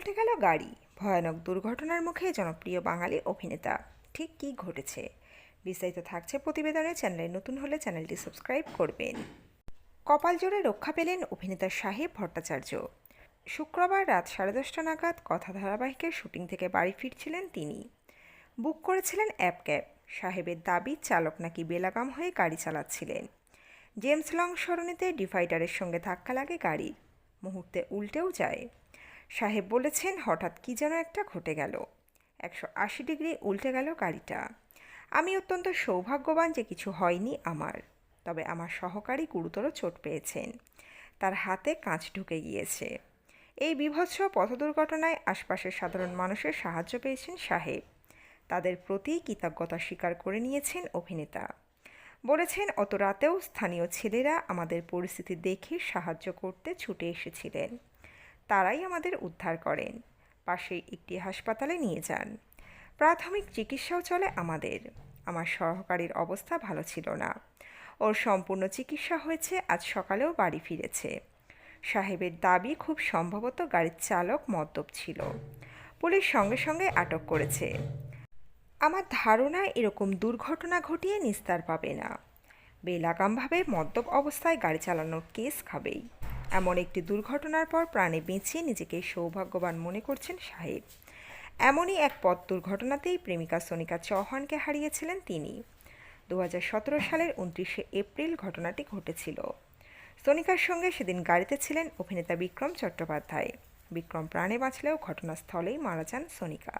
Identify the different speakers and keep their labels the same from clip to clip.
Speaker 1: উল্টে গেল গাড়ি। ভয়ানক দুর্ঘটনার মুখে জনপ্রিয় বাঙালি অভিনেতা। ঠিক কী ঘটেছে? বিস্তারিত থাকছে প্রতিবেদনে চ্যানেলে নতুন হলে চ্যানেলটি সাবস্ক্রাইব করবেন। কপাল জোরে রক্ষা পেলেন অভিনেতা সাহেব ভট্টাচার্য। শুক্রবার রাত সাড়ে দশটা নাগাদ কথা ধারাবাহিকের শুটিং থেকে বাড়ি ফিরছিলেন তিনি। বুক করেছিলেন অ্যাপ ক্যাব। সাহেবের দাবি, চালক নাকি বেলাগাম হয়ে গাড়ি চালাচ্ছিলেন। জেমস লং সরণিতে ডিভাইডারের সঙ্গে ধাক্কা লাগে গাড়ির। মুহূর্তে উল্টেও যায়। সাহেব বলেছেন, হঠাৎ কী যেন একটা ঘটে গেল। একশো আশি ডিগ্রি উল্টে গেল গাড়িটা। আমি অত্যন্ত সৌভাগ্যবান যে কিছু হয়নি আমার, তবে আমার সহকারী গুরুতর চোট পেয়েছেন। তার হাতে কাঁচ ঢুকে গিয়েছে। এই বিভৎস পথ দুর্ঘটনায় আশপাশের সাধারণ মানুষের সাহায্য পেয়েছেন সাহেব। তাদের প্রতি কৃতজ্ঞতা স্বীকার করে নিয়েছেন অভিনেতা। বলেছেন, অত রাতেও স্থানীয় ছেলেরা আমাদের পরিস্থিতি দেখে সাহায্য করতে ছুটে এসেছিলেন। তারাই আমাদের উদ্ধার করেন। পাশেই একটি হাসপাতালে নিয়ে যান। প্রাথমিক চিকিৎসাও চলে আমাদের। আমার সহকারীর অবস্থা ভালো ছিল না। ওর সম্পূর্ণ চিকিৎসা হয়েছে, আজ সকালেও বাড়ি ফিরেছে। সাহেবের দাবি খুব সম্ভবত গাড়ির চালক মদ্যপ ছিল। পুলিশ সঙ্গে সঙ্গে আটক করেছে। আমার ধারণা, এরকম দুর্ঘটনা ঘটিয়ে নিস্তার পাবে না। বেলাগামভাবে মদ্যপ অবস্থায় গাড়ি চালানোর কেস খাবেই। এমন একটি দুর্ঘটনার পর প্রাণে বেঁচিয়ে নিজেকে সৌভাগ্যবান মনে করছেন সাহেব। এমনই এক পথ দুর্ঘটনাতেই প্রেমিকা সোনিকা চৌহানকে হারিয়েছিলেন তিনি। দু হাজার সতেরো সালের উনত্রিশে এপ্রিল ঘটনাটি ঘটেছিল। সোনিকার সঙ্গে সেদিন গাড়িতে ছিলেন অভিনেতা বিক্রম চট্টোপাধ্যায়। বিক্রম প্রাণে বাঁচলেও ঘটনাস্থলেই মারা যান সোনিকা।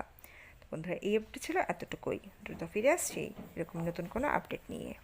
Speaker 1: বন্ধুরা, এই আপডেট ছিল এতটুকুই। দ্রুত ফিরে আসছি এরকম নতুন কোনো আপডেট নিয়ে।